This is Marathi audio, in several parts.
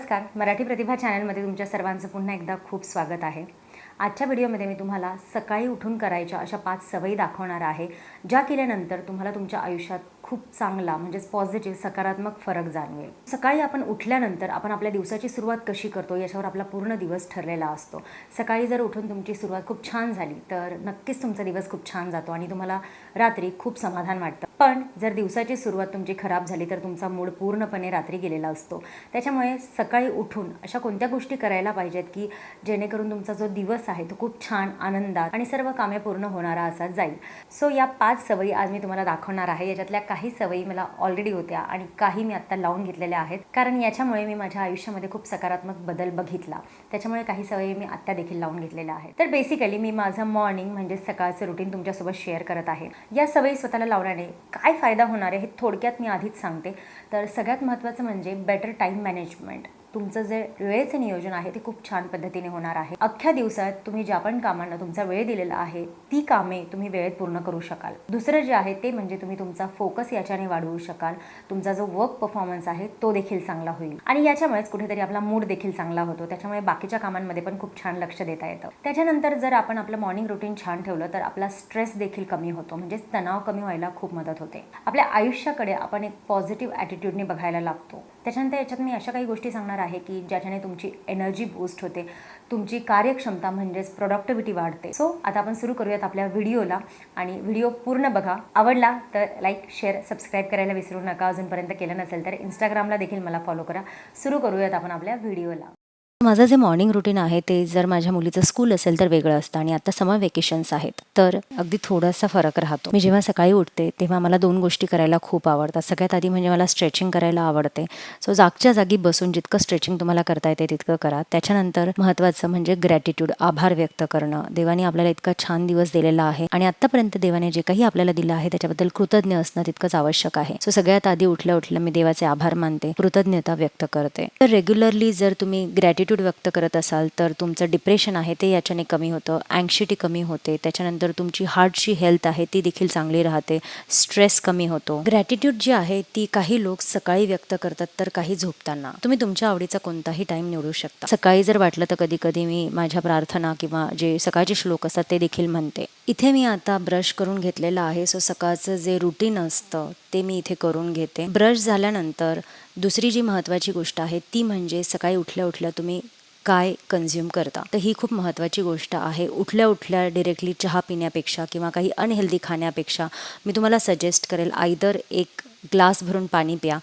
नमस्कार. मराठी प्रतिभा चॅनलमध्ये तुमच्या सर्वांचं पुन्हा एकदा खूप स्वागत आहे. आजच्या व्हिडिओमध्ये मी तुम्हाला सकाळी उठून करायच्या अशा पाच सवयी दाखवणार आहे ज्या केल्यानंतर तुम्हाला तुमच्या आयुष्यात खूप चांगला म्हणजेच पॉझिटिव्ह सकारात्मक फरक जाणवेल. सकाळी आपण उठल्यानंतर आपण आपल्या दिवसाची सुरुवात कशी करतो याच्यावर आपला पूर्ण दिवस ठरलेला असतो. सकाळी जर उठून तुमची सुरुवात खूप छान झाली तर नक्कीच तुमचा दिवस खूप छान जातो आणि तुम्हाला रात्री खूप समाधान वाटतं. पण जर दिवसाची सुरुवात तुमची खराब झाली तर तुमचा मूड पूर्णपणे रात्री गेलेला असतो. त्याच्यामुळे सकाळी उठून अशा कोणत्या गोष्टी करायला पाहिजेत की जेणेकरून तुमचा जो दिवस आहे तो खूप छान आनंदात आणि सर्व कामे पूर्ण होणारा असा जाईल? सो या पाच सवयी आज मी तुम्हाला दाखवणार आहे. याच्यातल्या काही काही सवयी मला ऑलरेडी होत्या आणि काही मी आत्ता लावून घेतलेल्या आहेत. कारण याच्यामुळे मी माझ्या आयुष्यामध्ये खूप सकारात्मक बदल बघितला. त्याच्यामुळे काही सवयी मी आत्ता देखील लावून घेतलेल्या आहेत. तर बेसिकली मी माझं मॉर्निंग म्हणजे सकाळचं रुटीन तुमच्यासोबत शेअर करत आहे. या सवयी स्वतःला लावण्याने काय फायदा होणार आहे हे थोडक्यात मी आधीच सांगते. तर सगळ्यात महत्त्वाचं म्हणजे बेटर टाईम मॅनेजमेंट तुमचं जे वेळेचं नियोजन आहे ते खूप छान पद्धतीने होणार आहे. अख्ख्या दिवसात तुम्ही ज्या पण कामांना तुमचा वेळ दिलेला आहे ती कामे तुम्ही वेळेत पूर्ण करू शकाल. दुसरं जे आहे ते म्हणजे तुम्ही तुमचा फोकस याच्याने वाढवू शकाल. तुमचा जो वर्क परफॉर्मन्स आहे तो देखील चांगला होईल. आणि याच्यामुळेच कुठेतरी आपला मूड देखील चांगला होतो. त्याच्यामुळे बाकीच्या कामांमध्ये पण खूप छान लक्ष देता येतं. त्याच्यानंतर जर आपण आपलं मॉर्निंग रुटीन छान ठेवलं तर आपला स्ट्रेस देखील कमी होतो. म्हणजेच तणाव कमी व्हायला खूप मदत होते. आपल्या आयुष्याकडे आपण एक पॉझिटिव्ह ॲटिट्यूडने बघायला लागतो. त्याच्यानंतर याच्यात मी अशा काही गोष्टी सांगणार आहे की ज्याच्याने तुमची एनर्जी बूस्ट होते तुमची कार्यक्षमता म्हणजेच प्रोडक्टिव्हिटी वाढते. सो आता आपण सुरू करूयात आपल्या व्हिडिओला आणि व्हिडिओ पूर्ण बघा. आवडला तर लाईक शेअर सबस्क्राईब करायला विसरू नका. अजूनपर्यंत केलं नसेल तर इंस्टाग्रामला देखील मला फॉलो करा. सुरू करूयात आपण आपल्या व्हिडिओला. माझं जे मॉर्निंग रुटीन आहे ते जर माझ्या मुलीचं स्कूल असेल तर वेगळं असतं आणि आता समर वेकेशन्स आहेत. तर अगदी थोडासा फरक राहतो. मी जेव्हा सकाळी उठते तेव्हा मला दोन गोष्टी करायला खूप आवडतात. सगळ्यात आधी म्हणजे मला स्ट्रेचिंग करायला आवडते. सो जागच्या जागी बसून जितकं स्ट्रेचिंग तुम्हाला करता येते तितकं करा. त्याच्यानंतर महत्त्वाचं म्हणजे ग्रॅटिट्यूड आभार व्यक्त करणं. देवाने आपल्याला इतका छान दिवस दिलेला आहे आणि आत्तापर्यंत देवाने जे काही आपल्याला दिलं आहे त्याच्याबद्दल कृतज्ञ असणं तितकंच आवश्यक आहे. सो सगळ्यात आधी उठल्या उठल्या मी देवाचे आभार मानते कृतज्ञता व्यक्त करते. तर रेग्युलरली जर तुम्ही ग्रॅटिट्यूड व्यक्त करत असाल तर तुमचं डिप्रेशन आहे ते याच्याने कमी होतं अँक्शिटी कमी होते त्याच्यानंतर तुमची हार्टची हेल्थ आहे ती देखील चांगली राहते स्ट्रेस कमी होतो. ग्रॅटिट्यूड जी आहे ती काही लोक सकाळी व्यक्त करतात तर काही झोपताना. तुम्ही तुमच्या आवडीचा कोणताही टाइम निवडू शकता. सकाळी जर वाटलं तर कधी कधी मी माझ्या प्रार्थना किंवा जे सकाळचे श्लोक असतात ते देखील म्हणते. इथे मी आता ब्रश करून घेतलेलं आहे. सो सकाळचं जे रुटीन असतं ते मी इथे करून घेते. ब्रश झाल्यानंतर दुसरी जी महत्त्वाची गोष्ट आहे ती म्हणजे सकाळी उठल्या उठल्या तुम्ही काय कन्झ्युम करता? तर ही खूप महत्त्वाची गोष्ट आहे. उठल्या उठल्या डिरेक्टली चहा पिण्यापेक्षा किंवा काही अनहेल्दी खाण्यापेक्षा मी तुम्हाला सजेस्ट करेल आयदर एक ग्लास भरून पाणी प्या.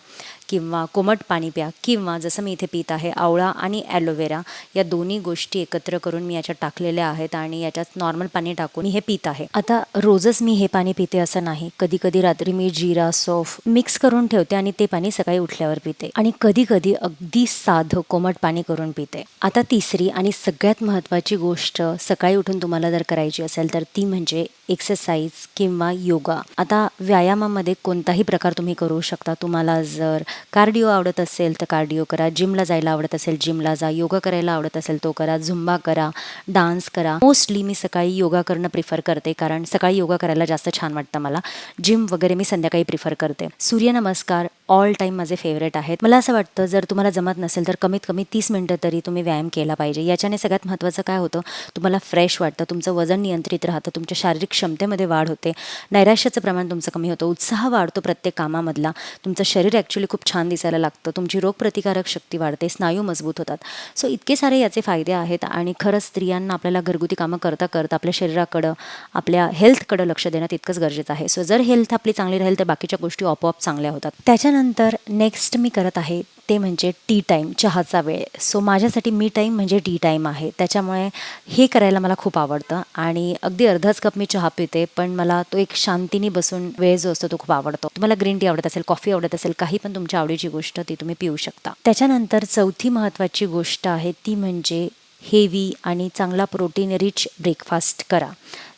किंवा कोमट पाणी प्या किंवा जसं मी इथे पित आहे आवळा आणि ॲलोवेरा या दोन्ही गोष्टी एकत्र करून मी याच्यात टाकलेल्या आहेत आणि याच्यात नॉर्मल पाणी टाकून मी हे पित आहे. आता रोजच मी हे पाणी पिते असं नाही. कधी कधी रात्री मी जिरा सोफ मिक्स करून ठेवते आणि ते पाणी सकाळी उठल्यावर पिते. आणि कधी कधी अगदी साधं कोमट पाणी करून पिते. आता तिसरी आणि सगळ्यात महत्त्वाची गोष्ट सकाळी उठून तुम्हाला जर करायची असेल तर ती म्हणजे एक्सरसाइज किंवा योगा. आता व्यायामामध्ये कोणताही प्रकार तुम्ही करू शकता. तुम्हाला जर कार्डिओ आवडत असेल तर कार्डिओ करा. जिमला जायला आवडत असेल जिमला जा. योगा करायला आवडत असेल तो करा. झुंबा करा. डान्स करा. मोस्टली मी सकाळी योगा करणं प्रिफर करते कारण सकाळी योगा करायला जास्त छान वाटतं मला. जिम वगैरे मी संध्याकाळी प्रिफर करते. सूर्यनमस्कार ऑल टाईम माझे फेवरेट आहेत. मला असं वाटतं जर तुम्हाला जमत नसेल तर कमीत कमी तीस मिनटं तरी तुम्ही व्यायाम केला पाहिजे. याच्याने सगळ्यात महत्त्वाचं काय होतं तुम्हाला फ्रेश वाटतं तुमचं वजन नियंत्रित राहतं तुमच्या शारीरिक क्षमतेमध्ये वाढ होते. नैराश्याचं प्रमाण तुमचं कमी होतं. उत्साह वाढतो प्रत्येक कामामधला. तुमचं शरीर ॲक्च्युली खूप छान दिसायला लागतं. तुमची रोगप्रतिकारक शक्ती वाढते. स्नायू मजबूत होतात. सो इतके सारे याचे फायदे आहेत आणि खरंच स्त्रियांना आपल्याला घरगुती कामं करता करता आपल्या शरीराकडं आपल्या हेल्थकडं लक्ष देणं तितकंच गरजेचं आहे. सो जर हेल्थ आपली चांगली राहील तर बाकीच्या गोष्टी आपोआप चांगल्या होतात. त्याच्यानंतर नेक्स्ट मी करत आहे ते म्हणजे टी टाईम चहाचा वेळ. सो माझ्यासाठी मी टाईम म्हणजे टी टाईम आहे. त्याच्यामुळे हे करायला मला खूप आवडतं आणि अगदी अर्धाच कप मी चहा पिते पण मला तो एक शांतीने बसून वेळ जो असतो तो खूप आवडतो. तुम्हाला ग्रीन टी आवडत असेल कॉफी आवडत असेल काही पण तुमच्या आवडीची गोष्ट ती तुम्ही पिऊ शकता. त्याच्यानंतर चौथी महत्त्वाची गोष्ट आहे ती म्हणजे हेवी आणि चांगला प्रोटीन रिच ब्रेकफास्ट करा.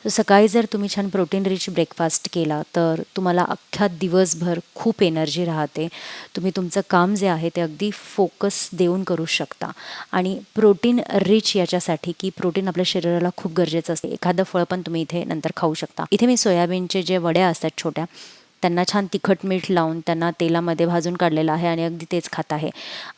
सकाळी जर तुम्ही छान प्रोटीन रिच ब्रेकफास्ट केला तर तुम्हाला अख्ख्या दिवसभर खूप एनर्जी राहते. तुम्ही तुमचं काम जे आहे ते अगदी फोकस देऊन करू शकता. आणि प्रोटीन रिच याच्यासाठी की प्रोटीन आपल्या शरीराला खूप गरजेचं असते. एखादं फळ पण तुम्ही इथे नंतर खाऊ शकता. इथे मी सोयाबीनचे जे वड्या असतात छोट्या त्यांना छान तिखट मीठ लावून त्यांना तेलामध्ये भाजून काढलेलं आहे आणि अगदी तेच खात आहे.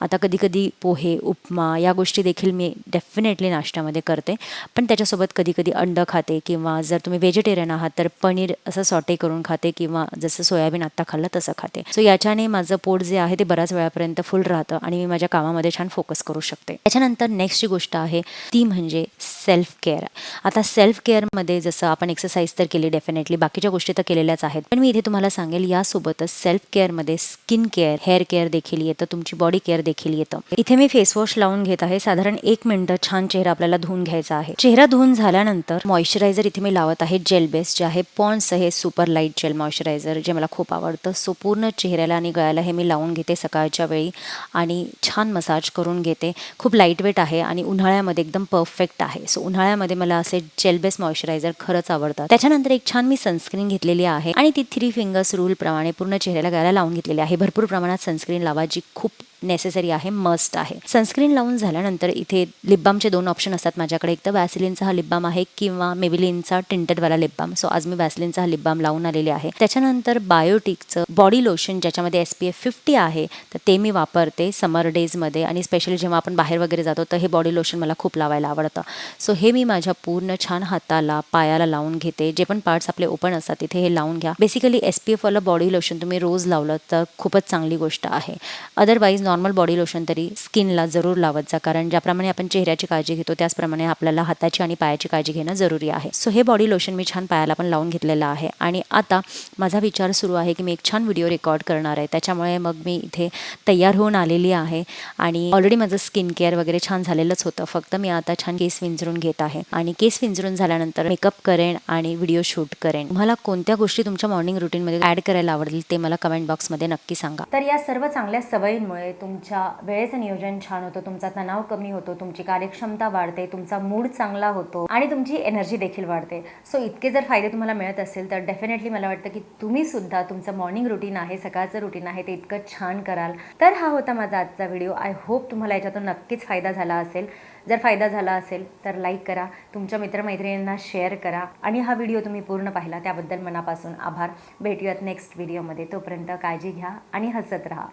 आता कधीकधी पोहे उपमा या गोष्टी देखील मी डेफिनेटली नाश्त्यामध्ये करते. पण त्याच्यासोबत कधीकधी अंडं अंड खाते किंवा जर तुम्ही व्हेजिटेरियन आहात तर पनीर असं सॉटे करून खाते किंवा जसं सोयाबीन आत्ता खाल्लं तसं खाते. सो याच्याने माझं पोट जे आहे ते बऱ्याच वेळापर्यंत फुल राहतं आणि मी माझ्या कामामध्ये छान फोकस करू शकते. त्याच्यानंतर नेक्स्ट जी गोष्ट आहे ती म्हणजे सेल्फ केअर आता सेल्फ केअरमध्ये जसं आपण एक्सरसाइज तर केली डेफिनेटली बाकीच्या गोष्टी तर केलेल्याच आहेत. पण मी इथे तुम्हाला सांगेल यासोबतच सेल्फ केअरमध्ये स्किन केअर हेअर केअर देखील येतं तुमची बॉडी केअर देखील येतं. इथे मी फेस वॉश लावून घेत आहे. साधारण एक मिनिटं छान चेहरा आपल्याला धुवून घ्यायचा आहे. चेहरा धुवून झाल्यानंतर मॉइश्चरायझर इथे मी लावत आहे जेल बेस जे आहे पॉन्स हे सुपर लाइट जेल मॉइश्चरायझर जे मला खूप आवडतं. सो पूर्ण चेहऱ्याला आणि गळ्याला हे मी लावून घेते सकाळच्या वेळी आणि छान मसाज करून घेते. खूप लाइट वेट आहे आणि उन्हाळ्यामध्ये एकदम परफेक्ट आहे. सो उन्हाळ्यामध्ये मला असे जेल बेस मॉइश्चरायझर खरंच आवडतात. त्याच्यानंतर एक छान मी सनस्क्रीन घेतलेली आहे आणि ती थ्री फिंगर्स रूल रूलप्रमाणे पूर्ण चेहऱ्याला गळ्याला लावून घेतलेले आहे. भरपूर प्रमाणात सनस्क्रीन लावा जी खूप नेसेसरी आहे मस्ट आहे. सनस्क्रीन लावून झाल्यानंतर इथे लिपबामचे दोन ऑप्शन असतात माझ्याकडे. एक तर वॅसलिनचा हा लिपबाम आहे किंवा मेबिलिनचा टिंटेडवाला लिपबाम सो आज मी वॅसलिनचा हा लिपबाम लावून आलेले आहे. त्याच्यानंतर बायोटिकचं बॉडी लोशन ज्याच्यामध्ये एस पी एफ फिफ्टी आहे तर ते मी वापरते समर डेजमध्ये आणि स्पेशली जेव्हा आपण बाहेर वगैरे जातो तर हे बॉडी लोशन मला खूप लावायला आवडतं. सो हे मी माझ्या पूर्ण छान हाताला पायाला लावून घेते. जे पण पार्ट्स आपले ओपन असतात तिथे हे लावून घ्या. बेसिकली एस पी एफवालं बॉडी लोशन तुम्ही रोज लावलं तर खूपच चांगली गोष्ट आहे. अदरवाईज नॉर्मल बॉडी लोशन तरी स्किनला जरूर लावत जा कारण ज्याप्रमाणे आपण चेहऱ्याची काळजी घेतो त्याचप्रमाणे आपल्याला हाताची आणि पायाची काळजी घेणं जरुरी आहे. सो हे बॉडी लोशन मी छान पायाला पण लावून घेतलेलं आहे. आणि आता माझा विचार सुरू आहे की मी एक छान व्हिडिओ रेकॉर्ड करणार आहे. त्याच्यामुळे मग मी इथे तयार होऊन आलेली आहे. आणि ऑलरेडी माझं स्किन केअर वगैरे छान झालेलंच होतं. फक्त मी आता छान केस विंजरून घेत आहे. आणि केस विंजरून झाल्यानंतर मेकअप करेन आणि व्हिडिओ शूट करेन. तुम्हाला कोणत्या गोष्टी तुमच्या मॉर्निंग रुटीनमध्ये ॲड करायला आवडतील ते मला कमेंट बॉक्समध्ये नक्की सांगा. तर या सर्व चांगल्या सवयींमुळे तुमच्या वेळेचं नियोजन छान होतं तुमचा तणाव कमी होतो तुमची कार्यक्षमता वाढते तुमचा मूड चांगला होतो आणि तुमची एनर्जी देखील वाढते. सो इतके जर फायदे तुम्हाला मिळत असेल तर डेफिनेटली मला वाटतं की तुम्ही सुद्धा तुमचं मॉर्निंग रुटीन आहे सकाळचं रुटीन आहे ते इतकं छान कराल. तर हा होता माझा आजचा व्हिडिओ आय होप तुम्हाला याच्यातून नक्कीच फायदा झाला असेल. जर फायदा झाला असेल तर लाईक करा. तुमच्या मित्रमैत्रिणींना शेअर करा. आणि हा व्हिडिओ तुम्ही पूर्ण पाहिला त्याबद्दल मनापासून आभार. भेटूयात नेक्स्ट व्हिडिओमध्ये तोपर्यंत काळजी घ्या आणि हसत राहा.